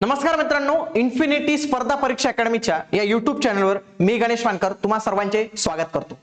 नमस्कार मित्रांनो इन्फिनिटी स्पर्धा परीक्षा अकॅडमीच्या या युट्यूब चॅनलवर मी गणेश मानकर तुम्हा सर्वांचे स्वागत करतो.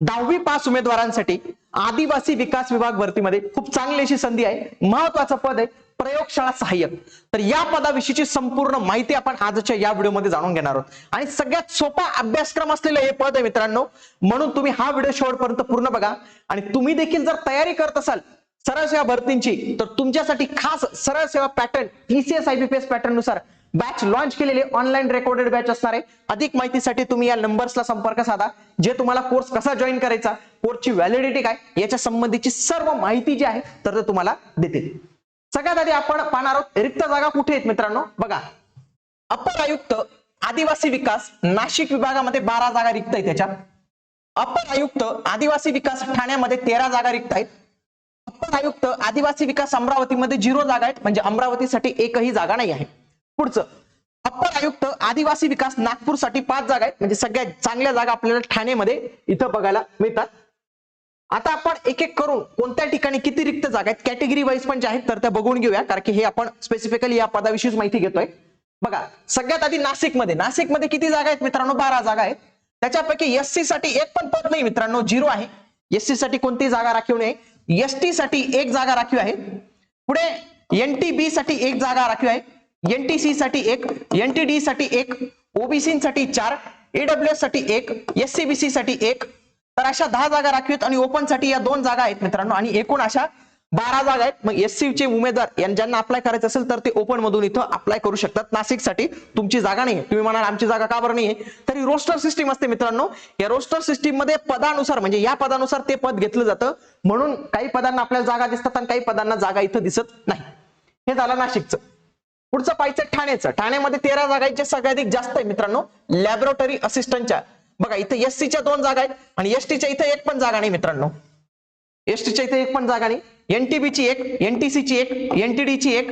दहावी पास उमेदवारांसाठी आदिवासी विकास विभाग भरतीमध्ये खूप चांगली अशी संधी आहे. महत्वाचं पद आहे प्रयोगशाळा सहाय्यक. तर या पदाविषयीची संपूर्ण माहिती आपण आजच्या या व्हिडिओमध्ये जाणून घेणार आहोत. आणि सगळ्यात सोपा अभ्यासक्रम असलेलं हे पद आहे मित्रांनो म्हणून तुम्ही हा व्हिडिओ शेवटपर्यंत पूर्ण बघा. आणि तुम्ही देखील जर तयारी करत असाल सरळ सेवा भरतींची. तर तुमच्यासाठी खास सरळ सेवा पॅटर्न टीसीएस आयबीपीएस पॅटर्ननुसार बॅच लॉन्च केलेले ऑनलाईन रेकॉर्डेड बॅच असणार आहे. अधिक माहितीसाठी तुम्ही या नंबर्सला संपर्क साधा जे तुम्हाला कोर्स कसा जॉईन करायचा कोर्सची व्हॅलिडिटी काय याच्या संबंधीची सर्व माहिती जी आहे तर ते तुम्हाला देतील. सगळ्यात आधी आपण पाहणार आहोत रिक्त जागा कुठे आहेत मित्रांनो? बघा. अपर आयुक्त आदिवासी विकास नाशिक विभागामध्ये बारा जागा रिक्त आहेत त्याच्या. अपर आयुक्त आदिवासी विकास ठाण्यामध्ये तेरा जागा रिक्त आहेत. अप्पर आयुक्त आदिवासी विकास अमरावतीमध्ये झिरो जागा आहेत. म्हणजे अमरावतीसाठी एकही जागा नाही आहे. पुढचं अप्पर आयुक्त आदिवासी विकास नागपूरसाठी पाच जागा आहेत. म्हणजे सगळ्यात चांगल्या जागा आपल्याला ठाणेमध्ये इथं बघायला मिळतात. आता आपण एक एक करून कोणत्या ठिकाणी किती रिक्त जागा आहेत कॅटेगरी वाईज पण जे आहेत तर त्या बघून घेऊया. कारण की हे आपण स्पेसिफिकली या पदाविषयीच माहिती घेतोय. बघा सगळ्यात आधी नाशिकमध्ये. नाशिकमध्ये किती जागा आहेत मित्रांनो? बारा जागा आहेत. त्याच्यापैकी एससी साठी एक पण पद नाही मित्रांनो. झिरो आहे. एससी साठी कोणतीही जागा राखीव नाही एस टी साठी एक जागा राखीव आहे. पुढे एनटीबी साठी एक जागा राखीव आहे. एनटीसी साठी एक एनटीडी साठी एक ओबीसी साठी चार एडब्ल्यू साठी एक एससीबीसी साठी एक. तर अशा दहा जागा राखीव आहेत आणि ओपनसाठी या दोन जागा आहेत मित्रांनो. आणि एकूण अशा बारा जागा आहेत. मग एस चे उमेदवार यां- ज्यांना अप्लाय करायचं असेल तर ते ओपन मधून इथं अप्लाय करू शकतात. नाशिकसाठी तुमची जागा नाही तुम्ही म्हणाल आमची जागा का बरं नाही तरी रोस्टर सिस्टीम असते मित्रांनो. या रोस्टर सिस्टीममध्ये पदानुसार म्हणजे या पदानुसार ते पद घेतलं जातं. म्हणून काही पदांना आपल्याला जागा दिसतात आणि काही पदांना जागा इथं दिसत नाही. हे झालं नाशिकचं. पुढचं पाहिजे ठाण्याचं ठाण्यामध्ये तेरा जागाचे सगळ्याधिक जास्त आहे मित्रांनो. लॅबोरेटरी असिस्टंटच्या बघा इथं एस च्या दोन जागा आहेत आणि एस च्या इथं एक पण जागा नाही मित्रांनो. एसटीच्या इथे एक पण जागा नाही. एनटीबीची एक एनटीसीची एक एनटीडीची एक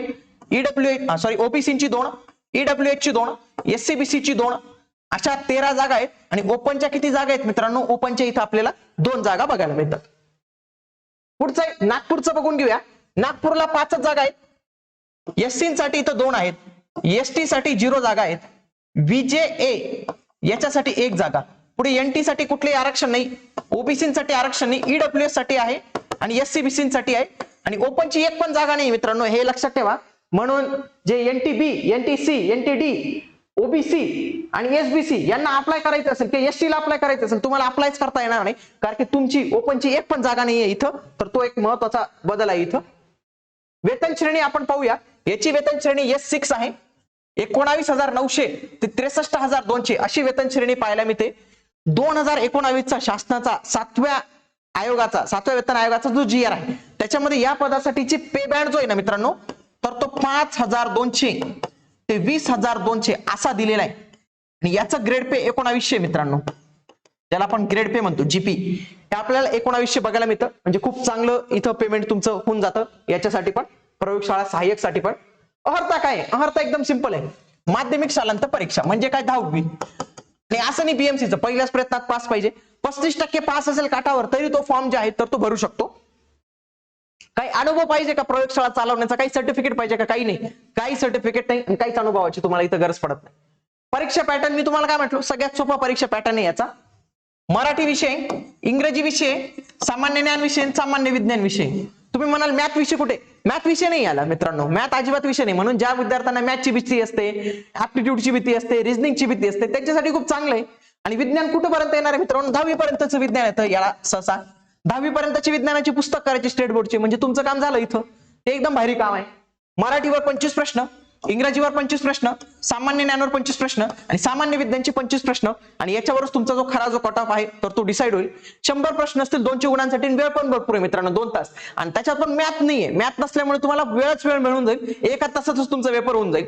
ईडब्ल्यू सॉरी ओबीसीची दोन ईडब्ल्यू ची दोन एससीबीसीची दोन अशा तेरा जागा आहेत. आणि ओपनच्या किती जागा आहेत मित्रांनो? ओपनच्या इथं आपल्याला दोन जागा बघायला मिळतात. पुढचं आहे, नागपूरचं बघून घेऊया. नागपूरला पाचच जागा आहेत. एससी साठी इथं दोन आहेत. एसटी साठी झिरो जागा आहेत. विजे ए याच्यासाठी एक जागा. पुढे एनटी साठी कुठलेही आरक्षण नाही. ओबीसीसाठी आरक्षण नाही. ईडब्ल्यू एससाठी आहे. आणि एससीबीसी साठी आहे. आणि ओपनची एक पण जागा नाही मित्रांनो हे लक्षात ठेवा. म्हणून जे एनटीबी एनटीसी एनटीडी ओबीसी आणि एसबीसी यांना अप्लाय करायचं असेल किंवा एससीला अप्लाय करायचं असेल तुम्हाला अप्लायच करता येणार नाही. कारण की तुमची ओपनची एक पण जागा नाहीये इथं. तर तो एक महत्त्वाचा बदल आहे इथं. वेतन श्रेणी आपण पाहूया. याची वेतन श्रेणी एस सिक्स आहे. एकोणावीस हजार नऊशे ते त्रेसष्ट हजार दोनशे अशी वेतन श्रेणी पाहायला मिळते. दोन हजार एकोणावीसचा शासनाचा सातव्या आयोगाचा सातव्या वेतन आयोगाचा जो जी आर आहे त्याच्यामध्ये या पदासाठीची पे बँड जो आहे ना मित्रांनो तर तो पाच हजार दोनशे ते वीस हजार दोनशे असा दिलेला आहे. आणि याचा ग्रेड पे एकोणावीसशे मित्रांनो. ज्याला आपण ग्रेड पे म्हणतो जीपी हे आपल्याला एकोणावीसशे बघायला मिळतं. म्हणजे खूप चांगलं इथं पेमेंट तुमचं होऊन जातं. याच्यासाठी पण प्रयोगशाळा सहाय्यकसाठी पण. अहर्ता काय अहर्ता एकदम सिंपल आहे. माध्यमिक शालांत परीक्षा. म्हणजे काय दहावी? आणि असं नाही बीएमसीचं पहिल्याच प्रयत्नात पास पाहिजे. पस्तीस टक्के पास असेल काठावर तरी तो फॉर्म जे आहे तर तो भरू शकतो. काही अनुभव पाहिजे का प्रयोगशाळा चालवण्याचा? काही सर्टिफिकेट पाहिजे का? काही नाही. काही सर्टिफिकेट नाही आणि काहीच अनुभवाची तुम्हाला इथं गरज पडत नाही. परीक्षा पॅटर्न मी तुम्हाला काय म्हटलो? सगळ्यात सोपा परीक्षा पॅटर्न आहे याचा. मराठी विषय इंग्रजी विषय सामान्य ज्ञान विषय सामान्य विज्ञान विषय. तुम्ही म्हणाल मॅथ विषय कुठे? मॅथ विषय नाही आला मित्रांनो. मॅथ अजिबात विषय नाही. म्हणून ज्या विद्यार्थ्यांना मॅथची भीती असते ऍप्टिट्यूडची भीती असते रिझनिंगची भीती असते त्यांच्यासाठी खूप चांगलं आहे. आणि विज्ञान कुठपर्यंत येणार आहे मित्रांनो? दहावी पर्यंतच विज्ञान येतं याला सहसा दहावी पर्यंतची विज्ञानाची पुस्तक करायची स्टेट बोर्डची म्हणजे तुमचं काम झालं इथं. ते एकदम भारी काम आहे. मराठीवर पंचवीस प्रश्न. इंग्रजीवर पंचवीस प्रश्न सामान्य ज्ञानावर पंचवीस प्रश्न आणि सामान्य विज्ञानचे पंचवीस प्रश्न आणि याच्यावरच तुमचा जो खरा जो कट ऑफ आहे तर तो डिसाईड होईल. शंभर प्रश्न असतील दोनशे गुणांसाठी वेळ पण भरपूर आहे मित्रांनो दोन तास. आणि त्याच्यात पण मॅथ नाहीये. मॅथ नसल्यामुळे तुम्हाला वेळच वेळ मिळून जाईल. एका तासातच तुमचा पेपर होऊन जाईल.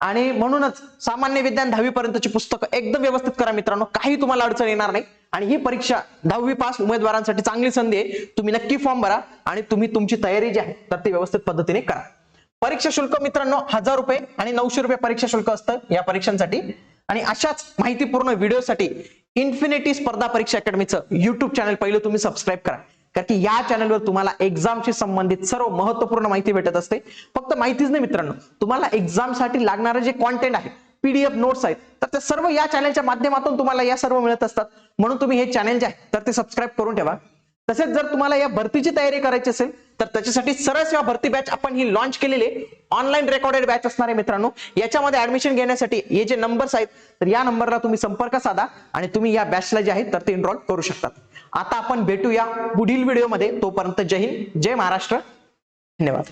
आणि म्हणूनच सामान्य विज्ञान दहावी पर्यंतची पुस्तकं एकदम व्यवस्थित करा मित्रांनो. काही तुम्हाला अडचण येणार नाही. आणि ही परीक्षा दहावी पास उमेदवारांसाठी चांगली संधी आहे. तुम्ही नक्की फॉर्म भरा आणि तुम्ही तुमची तयारी जी आहे तर ती व्यवस्थित पद्धतीने करा. परीक्षा शुल्क मित्रांनो हजार रुपये आणि नऊशे रुपये परीक्षा शुल्क असतं या परीक्षांसाठी. आणि अशाच माहितीपूर्ण व्हिडिओसाठी इन्फिनिटी स्पर्धा परीक्षा अकॅडमीचं युट्यूब चॅनल पहिलं तुम्ही सबस्क्राईब करा. कारण की या चॅनलवर तुम्हाला एक्झामशी संबंधित सर्व महत्त्वपूर्ण माहिती भेटत असते. फक्त माहितीच नाही मित्रांनो तुम्हाला एक्झामसाठी लागणारं जे कॉन्टेंट आहे पीडीएफ नोट्स आहेत तर ते सर्व या चॅनलच्या माध्यमातून तुम्हाला या सर्व मिळत असतात. म्हणून तुम्ही हे चॅनल जे आहे तर ते सबस्क्राईब करून ठेवा. तसेच जर तुम्हाला या भरतीची तयारी करायची असेल तर त्याच्यासाठी सरळ सेवा भरती बॅच आपण ही लॉन्च केलेली ऑनलाईन रेकॉर्डेड बॅच असणार आहे मित्रांनो. याच्यामध्ये ऍडमिशन घेण्यासाठी हे जे नंबर्स आहेत तर या नंबरला तुम्ही संपर्क साधा आणि तुम्ही या बॅचला जे आहे तर ते एनरोल करू शकतात. आता आपण भेटूया पुढील व्हिडिओमध्ये तोपर्यंत जय हिंद जय महाराष्ट्र. धन्यवाद.